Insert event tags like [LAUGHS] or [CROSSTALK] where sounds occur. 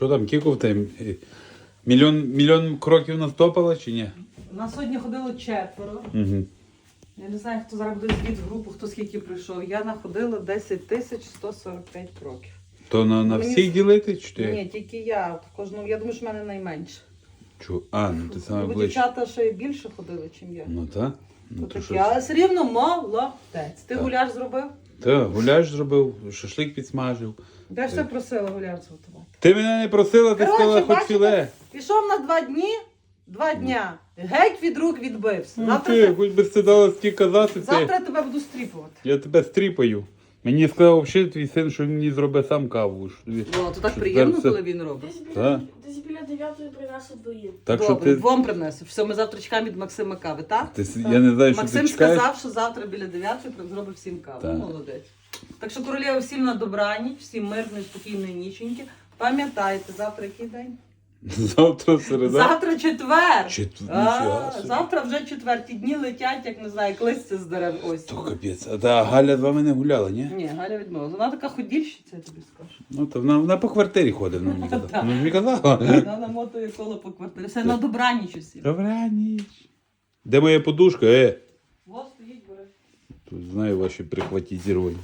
Що там, кіко в Мільйон, мільйон кроків настопала чи ні? У нас сьогодні ходило четверо. Угу. Я не знаю, хто зараз буде звіт в групу, хто скільки прийшов. Я находила 10 тисяч 145 кроків. То на, на Мені всіх ділити чи ти? Ні, тільки я. В Кожному, я думаю, що в мене найменше. Чу? А, ну ти саме Бо ближче. дівчата ще більше ходили, ніж я. Ну так. Ну, То то таке. що? Але все рівно молодець. Ти Так. гуляш зробив? Та, гуляш зробив, шашлик підсмажив. Де ж тебе просила гуляш зготувати. Ти мене не просила, ти сказала хоч філе. Пішов на два дні, два дня. Геть від рук відбився. Ну Завтра, ти, те- хоч би стидала стільки казати, ти. завтра я тебе буду стріпувати. Я тебе стріпаю. Мені сказав взагалі твій син, що він мені зробить сам каву. що тобі- О, то так Що приємно, це- коли він робить. Десь Так. біля, десь біля дев'ятої принесу двоїм. Так що Добре, ти, двом принесеш. Все, ми завтра чекаємо від Максима кави, так? ти с- я не знаю, що Максим ти чекаєш. сказав, що завтра біля 9 зробить всім каву. Так. Молодець. Так що королева всім на добраніч, всім мирної, спокійної ніченьки. Пам'ятайте, завтра який день? Завтра середа. Завтра четвер. Четвер- А, завтра вже четверті дні летять, як не знаю, як листя з дерев ось. То капець. А та Галя з вами не гуляла, ні? Ні, Галя відмовила. Вона така ходільщиця, я тобі скажу. Ну, то вона, вона по квартирі ходить, вона мені казала. [LAUGHS] Так. Ну, мені казала. Вона намотує коло по квартирі. Все на добраніч усім. Добра ніч. Де моя подушка, е? Во стоїть, бери. Тут знаю ваші прихватізіровані.